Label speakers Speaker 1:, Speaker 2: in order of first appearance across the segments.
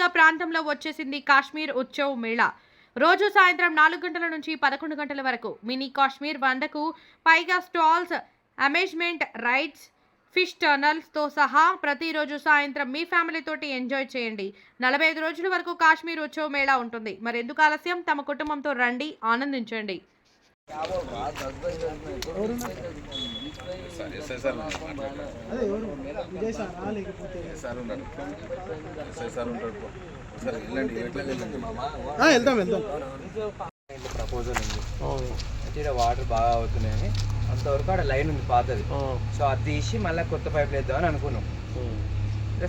Speaker 1: పైగా ప్రాంతంలో వచ్చేసింది కాశ్మీర్ ఉత్సవ్ మేళా. రోజు సాయంత్రం నాలుగు గంటల నుంచి పదకొండు గంటల వరకు మినీ కాశ్మీర్ వందకు పైగా స్టాల్స్ అమేజ్మెంట్ రైడ్స్ ఫిష్ టర్నల్స్తో సహా ప్రతిరోజు సాయంత్రం మీ ఫ్యామిలీతోటి ఎంజాయ్ చేయండి. నలభై ఐదు రోజుల వరకు కాశ్మీర్ ఉత్సవ మేళా ఉంటుంది. మరెందుకు ఆలస్యం? తమ కుటుంబంతో రండి ఆనందించండి.
Speaker 2: Sir SI sir SI sir ఉంటాడు. సార్ వెళ్ళండి
Speaker 3: ప్రపోజల్ ఉంది ఇక్కడ వాటర్ బాగా అవుతున్నాయని అంతవరకు ఆడ లైన్ ఉంది పాతది. సో అది తీసి మళ్ళీ కొత్త పైపులు వేద్దాం అని అనుకున్నాం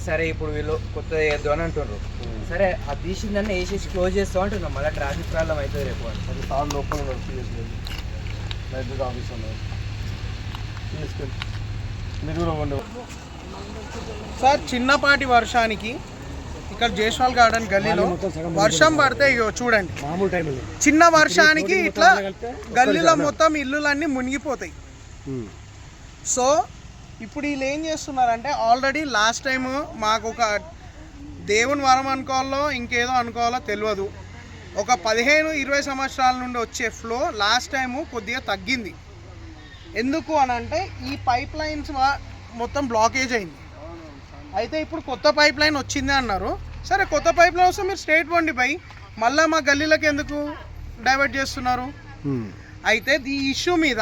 Speaker 3: సరే ఇప్పుడు వీళ్ళు కొత్త వేద్దాం అని అంటున్నారు సరే అది తీసిందని వేసేసి క్లోజ్ చేస్తాం అంటున్నాం. మళ్ళీ ట్రాఫిక్ ప్రాబ్లం అవుతుంది రేపు.
Speaker 4: అది సార్ లోపల లైబ్రరీ ఆఫీస్ ఉన్నారు తీసుకెళ్ళి మీరు కూడా ఉండే సార్ చిన్నపాటి వర్షానికి ఇక్కడ జైస్వాల్ గార్డెన్ గల్లీలో వర్షం పడితే చూడండి. చిన్న వర్షానికి ఇట్లా గల్లీలో మొత్తం ఇల్లులన్నీ మునిగిపోతాయి. సో ఇప్పుడు వీళ్ళు ఏం చేస్తున్నారంటే ఆల్రెడీ లాస్ట్ టైం మాకు ఒక దేవుని వరం అనుకోవాలో ఇంకేదో అనుకోవాలో తెలియదు. ఒక పదిహేను ఇరవై సంవత్సరాల నుండి వచ్చే ఫ్లో లాస్ట్ టైము కొద్దిగా తగ్గింది. ఎందుకు అని అంటే ఈ పైప్ లైన్స్ మొత్తం బ్లాకేజ్ అయింది. అయితే ఇప్పుడు కొత్త పైప్ లైన్ వచ్చింది అన్నారు. సరే కొత్త పైప్ లైన్ వస్తే మీరు స్ట్రేట్ పోండి పై మళ్ళీ మా గల్లీలకు ఎందుకు డైవర్ట్ చేస్తున్నారు? అయితే ఈ ఇష్యూ మీద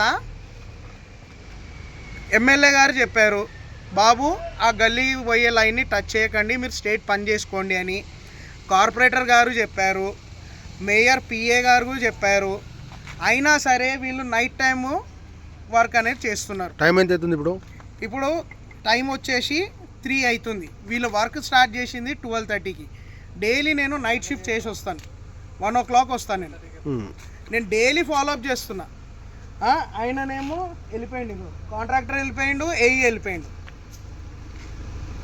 Speaker 4: ఎమ్మెల్యే గారు చెప్పారు బాబు ఆ గల్లీ పోయే లైన్ని టచ్ చేయకండి మీరు స్టేట్ పని చేసుకోండి అని. కార్పొరేటర్ గారు చెప్పారు మేయర్ పిఏ గారు కూడా చెప్పారు. అయినా సరే వీళ్ళు నైట్ టైము వర్క్ అనేది చేస్తున్నారు.
Speaker 5: టైం ఎంత అవుతుంది ఇప్పుడు?
Speaker 4: ఇప్పుడు టైం వచ్చేసి త్రీ అవుతుంది. వీళ్ళు వర్క్ స్టార్ట్ చేసింది ట్వెల్వ్ థర్టీకి. డైలీ నేను నైట్ షిఫ్ట్ చేసి వస్తాను. వన్ ఓ క్లాక్ వస్తాను నేను. నేను డైలీ ఫాలో అప్ చేస్తున్నా. ఆయననేమో వెళ్ళిపోయిండు ఇప్పుడు. కాంట్రాక్టర్ వెళ్ళిపోయిండు ఏఈ వెళ్ళిపోయిండు.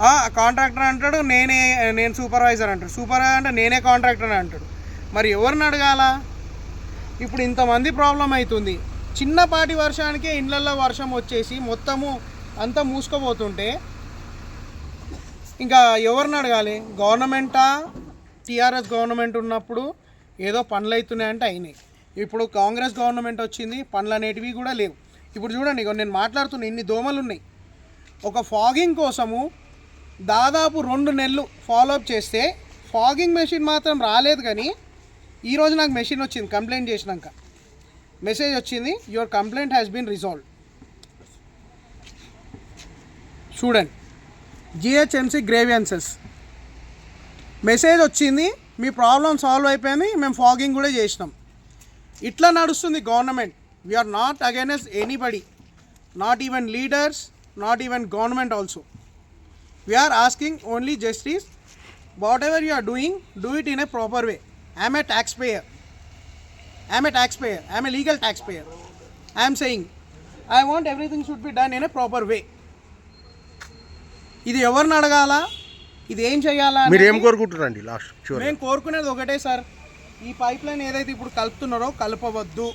Speaker 4: ఆ, కాంట్రాక్టర్ అంటాడు నేనే నేను సూపర్వైజర్ అంటాడు. సూపర్వైజర్ అంటే నేనే కాంట్రాక్టర్ అని అంటాడు. మరి ఎవరిని అడగాల? ఇప్పుడు ఇంతమంది ప్రాబ్లం అవుతుంది చిన్నపాటి వర్షానికే ఇండ్లల్లో వర్షం వచ్చేసి మొత్తము అంతా మూసుకుపోతుంటే ఇంకా ఎవరిని అడగాలి? గవర్నమెంటా? టీఆర్ఎస్ గవర్నమెంట్ ఉన్నప్పుడు ఏదో పనులు అవుతున్నాయంటే అయినాయి. ఇప్పుడు కాంగ్రెస్ గవర్నమెంట్ వచ్చింది పనులు అనేటివి కూడా లేవు. ఇప్పుడు చూడండి నేను మాట్లాడుతున్నా ఇన్ని దోమలు ఉన్నాయి ఒక ఫాగింగ్ కోసము దాదాపు రెండు నెలలు ఫాలోఅప్ చేస్తే ఫాగింగ్ మెషిన్ మాత్రం రాలేదు కానీ ఈరోజు నాకు మెషిన్ వచ్చింది కంప్లైంట్ చేసినాక. మెసేజ్ వచ్చింది your complaint has been resolve చూడండి. GHMC grievances. మెసేజ్ వచ్చింది మీ ప్రాబ్లం సాల్వ్ అయిపోయింది మేము ఫాగింగ్ కూడా చేసినాం. ఇట్లా నడుస్తుంది government. We are not against anybody not even leaders not even government also we are asking only justice whatever you are doing do it in a proper way I'm a taxpayer I'm a taxpayer I'm a legal taxpayer I'm saying I want everything should be done in a proper way ఇది ఎవరిని అడగాలా? ఇది ఏం చేయాలా
Speaker 5: మీరు ఏం కోరుకుంటారండి last
Speaker 4: మేము కోరుకునేది ఒకటే సార్ ఈ పైప్ లైన్ ఏదైతే ఇప్పుడు కలుపుతున్నారో కలపవద్దు.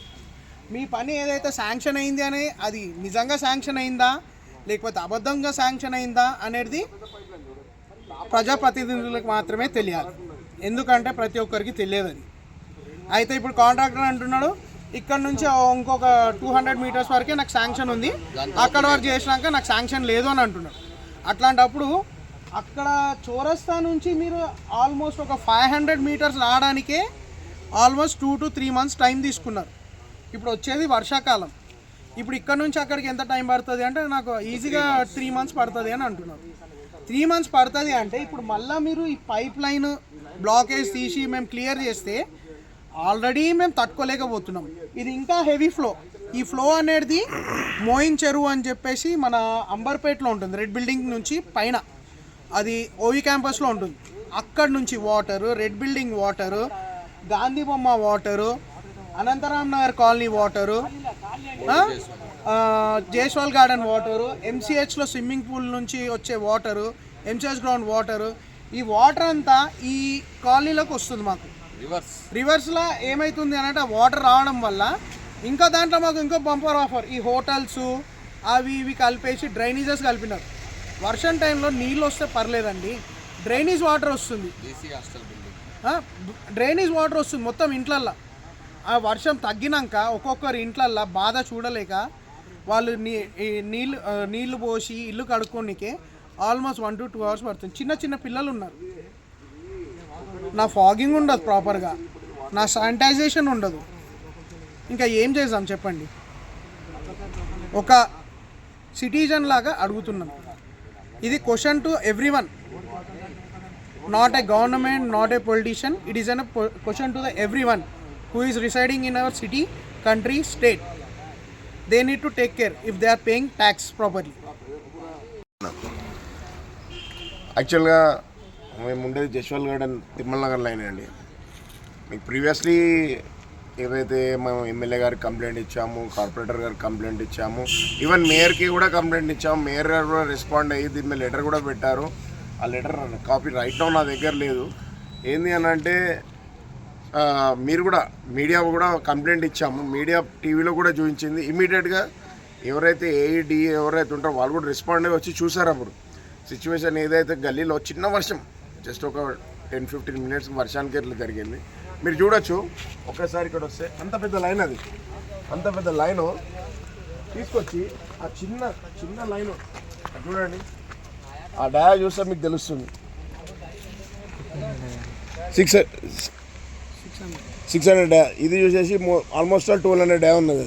Speaker 4: మీ పని ఏదైతే శాంక్షన్ అయింది అని అది నిజంగా శాంక్షన్ అయిందా? లేకపోతే అబద్ధంగా శాంక్షన్ అయిందా? అనేది ప్రజాప్రతినిధులకు మాత్రమే తెలియాలి. ఎందుకంటే ప్రతి ఒక్కరికి తెలియదు అది. అయితే ఇప్పుడు కాంట్రాక్టర్ అంటున్నాడు ఇక్కడ నుంచి ఇంకొక టూ హండ్రెడ్ మీటర్స్ వరకే నాకు శాంక్షన్ ఉంది. అక్కడ వరకు చేసినాక నాకు శాంక్షన్ లేదు అని అంటున్నాడు. అట్లాంటప్పుడు అక్కడ చోరస్తా నుంచి మీరు ఆల్మోస్ట్ ఒక five hundred metres రావడానికే almost two to three months time తీసుకున్నారు. ఇప్పుడు వచ్చేది వర్షాకాలం. ఇప్పుడు ఇక్కడ నుంచి అక్కడికి ఎంత టైం పడుతుంది అంటే నాకు ఈజీగా త్రీ మంత్స్ పడుతుంది అని అంటున్నారు త్రీ మంత్స్ పడుతుంది అంటే ఇప్పుడు మళ్ళీ మీరు ఈ పైప్ లైన్ బ్లాకేజ్ తీసి మేము క్లియర్ చేస్తే ఆల్రెడీ మేము తట్టుకోలేకపోతున్నాం. ఇది ఇంకా హెవీ ఫ్లో ఈ ఫ్లో అనేది మోయిన్ చెరువు అని చెప్పేసి మన అంబర్పేటలో ఉంటుంది. రెడ్ బిల్డింగ్ నుంచి పైన. అది ఓవి క్యాంపస్లో ఉంటుంది. అక్కడ నుంచి water red building water Gandhi బొమ్మ water Anantaram Nagar colony water ఆ? జైస్వాల్ గార్డెన్ వాటరు ఎంసీహెచ్లో స్విమ్మింగ్ పూల్ నుంచి వచ్చే వాటరు ఎంసీహెచ్ గ్రౌండ్ వాటరు ఈ వాటర్ అంతా ఈ కాలనీలోకి వస్తుంది మాకు.
Speaker 2: రివర్స్
Speaker 4: రివర్స్లో ఏమవుతుంది అంటే వాటర్ రావడం వల్ల ఇంకా దాంట్లో మాకు ఇంకో బంపర్ ఆఫర్ ఈ హోటల్స్ అవి ఇవి కలిపేసి డ్రైనేజెస్ కలిపినారు. వర్షం టైంలో నీళ్ళు వస్తే పర్లేదండి. డ్రైనేజ్ వాటర్ వస్తుంది. డ్రైనేజ్ వాటర్ వస్తుంది మొత్తం ఇంట్లల్లో. ఆ వర్షం తగ్గినాక ఒక్కొక్కరి ఇంట్లల్లో బాధ చూడలేక వాళ్ళు నీ నీళ్ళు ఆ, నీళ్ళు పోసి ఇల్లు కడుక్కోనికే almost one to two hours పడుతుంది. చిన్న చిన్న పిల్లలు ఉన్నారు నా ఫాగింగ్ ఉండదు ప్రాపర్గా. నా శానిటైజేషన్ ఉండదు. ఇంకా ఏం చేద్దాం చెప్పండి. ఒక సిటిజన్ లాగా అడుగుతున్నాను. ఇది question to everyone not a government not a politician it is an question to the everyone who is residing in our city country state they need to take care if they are paying tax properly
Speaker 6: యాక్చువల్గా మేము ఉండేది జశ్వాల్ garden Thimmala Nagar line అండి. మీకు previously ఏదైతే మేము MLA గారికి complaint ఇచ్చాము corporator గారికి కంప్లైంట్ ఇచ్చాము ఈవెన్ మేయర్కి కూడా కంప్లైంట్ ఇచ్చాము మేయర్ గారు కూడా రెస్పాండ్ అయ్యి దీని మీద లెటర్ కూడా పెట్టారు. ఆ లెటర్ కాపీ రైట్ డౌన్ నా దగ్గర లేదు. ఏంది అని అంటే మీరు కూడా మీడియా కూడా కంప్లైంట్ ఇచ్చాము. మీడియా టీవీలో కూడా చూపించింది. ఇమీడియట్గా ఎవరైతే ఏఈడి ఎవరైతే ఉంటారో వాళ్ళు కూడా రెస్పాండ్ అయ్యి వచ్చి చూసారు అప్పుడు. సిచ్యువేషన్ ఏదైతే గల్లీలో చిన్న వర్షం జస్ట్ ఒక టెన్ ఫిఫ్టీన్ మినిట్స్ వర్షానికి ఇట్లా జరిగింది. మీరు చూడొచ్చు ఒకసారి ఇక్కడ వస్తే అంత పెద్ద లైన్ అది. అంత పెద్ద లైను. తీసుకొచ్చి ఆ చిన్న చిన్న లైను. చూడండి. ఆ డయా చూస్తే మీకు తెలుస్తుంది. సిక్స్ సిక్స్ హండ్రెడ్ డే ఇది చూసేసి ఆల్మోస్ట్ ట్వెల్వ్ హండ్రెడ్ డే ఉన్నది.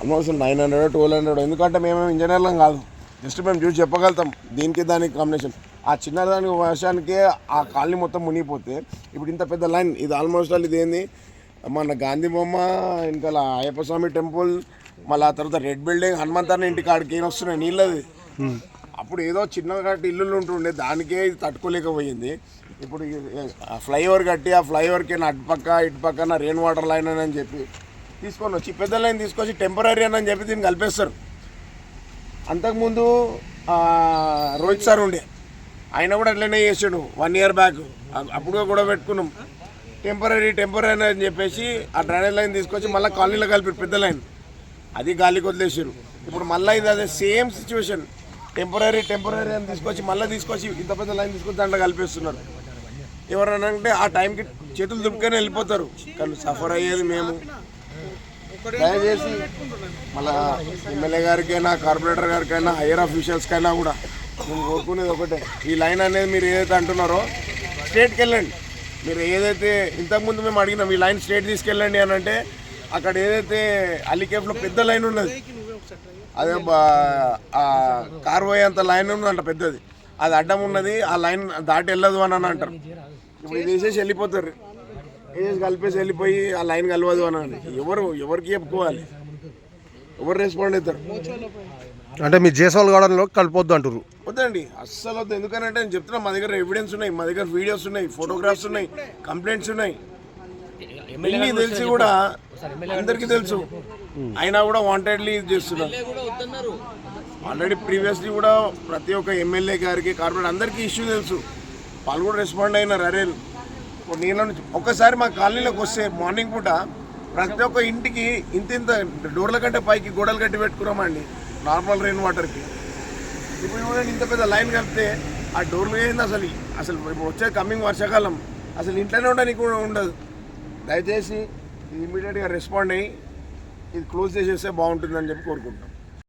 Speaker 6: Almost nine hundred twelve hundred ఎందుకంటే మేము ఇంజనీర్లం కాదు. జస్ట్ మేము చూసి చెప్పగలుగుతాం. దీనికి దానికి కాంబినేషన్ ఆ చిన్న దానికి వర్షానికే ఆ కాలనీ మొత్తం మునిగిపోతే ఇప్పుడు ఇంత పెద్ద లైన్ ఇది ఆల్మోస్ట్ ఆల్ ఇది ఏంది మన గాంధీ బొమ్మ ఇంకా అయ్యప్ప స్వామి టెంపుల్ మళ్ళీ ఆ తర్వాత రెడ్ బిల్డింగ్ హనుమంతన్న ఇంటి కాడికి ఏం వస్తున్నాయి? నీళ్ళది. అప్పుడు ఏదో చిన్నగా ఇల్లులు ఉంటుండే దానికే ఇది తట్టుకోలేకపోయింది. ఇప్పుడు ఫ్లైఓవర్ కట్టి ఆ ఫ్లైఓవర్కి నా అటుపక్క ఇటుపక్క నా రెయిన్ వాటర్ లైన్ అని చెప్పి తీసుకొని వచ్చి పెద్ద లైన్ తీసుకొచ్చి టెంపరీ అని చెప్పి దీన్ని కలిపేస్తారు. అంతకుముందు రోహిత్ సార్ ఉండే. ఆయన కూడా అట్లనే చేసాడు వన్ ఇయర్ బ్యాక్ అప్పుడు కూడా పెట్టుకున్నాం. టెంపరీ టెంపరీ అని చెప్పేసి ఆ డ్రైనేజ్ లైన్ తీసుకొచ్చి మళ్ళీ కాలనీలో కలిపి పెద్ద లైన్ అది గాలికి వదిలేసారు. ఇప్పుడు మళ్ళీ ఇది అదే సేమ్ సిచ్యువేషన్ టెంపరీ టెంపరీ అని తీసుకొచ్చి మళ్ళీ తీసుకొచ్చి ఇంత పెద్ద లైన్ తీసుకొచ్చి దాంట్లో కలిపేస్తున్నారు. ఎవరన్నా అంటే ఆ టైంకి చేతులు దుప్పుకొని వెళ్ళిపోతారు. కానీ సఫర్ అయ్యేది మేము. దయచేసి మళ్ళా ఎమ్మెల్యే గారికైనా కార్పొరేటర్ గారికైనా హైయర్ అఫీషియల్స్కైనా కూడా మేము కోరుకునేది ఒకటే. ఈ లైన్ అనేది మీరు ఏదైతే అంటున్నారో స్టేట్కి వెళ్ళండి. మీరు ఏదైతే ఇంతకుముందు మేము అడిగినాం ఈ లైన్ స్టేట్ తీసుకెళ్ళండి అని అంటే అక్కడ ఏదైతే అల్లికేఫ్లో పెద్ద లైన్ ఉన్నది అదే బా- ఆ కార్ పోయేంత లైన్ ఉందంట పెద్దది. అది అడ్డం ఉన్నది ఆ లైన్ దాటి వెళ్ళదు అని అని అంటారు. ఇప్పుడు ఇది వేసేసి వెళ్ళిపోతారు. వేసేసి కలిపేసి వెళ్ళిపోయి ఆ లైన్ కలవదు అని అని ఎవరు ఎవరికి చెప్పుకోవాలి? ఎవరు రెస్పాండ్ అవుతారు
Speaker 5: అంటే మీ జేసవాల్ గార్డెన్లో కలిపొద్దు అంటారు
Speaker 6: వద్దండి. అస్సలు వద్దు. ఎందుకంటే నేను చెప్తున్నా మా దగ్గర ఎవిడెన్స్ ఉన్నాయి మా దగ్గర వీడియోస్ ఉన్నాయి ఫోటోగ్రాఫ్స్ ఉన్నాయి కంప్లైంట్స్ ఉన్నాయి. ఇన్ని తెలిసి కూడా అందరికీ తెలుసు. అయినా కూడా వాంటెడ్లీ ఇది చేస్తున్నారు. ఆల్రెడీ ప్రీవియస్లీ కూడా ప్రతి ఒక్క ఎమ్మెల్యే గారికి కార్పొరేట్ అందరికీ ఇష్యూ తెలుసు. వాళ్ళు కూడా రెస్పాండ్ అయినారు అరే నీళ్ళ నుంచి ఒక్కసారి మా కాలనీలోకి వస్తే మార్నింగ్ పూట ప్రతి ఒక్క ఇంటికి ఇంత ఇంత డోర్ల కంటే పైకి గోడలు కట్టి పెట్టుకున్నామండి నార్మల్ రెయిన్ వాటర్కి ఇప్పుడు చూడండి ఇంత పెద్ద లైన్ కడితే ఆ డోర్లు ఏంది అసలు? అసలు ఇప్పుడు వచ్చే కమింగ్ వర్షాకాలం అసలు ఇంట్లోనే ఉండడానికి కూడా ఉండదు. దయచేసి ఇమీడియట్గా రెస్పాండ్ అయ్యి ఇది క్లోజ్ చేసేస్తే బాగుంటుందని చెప్పి కోరుకుంటాం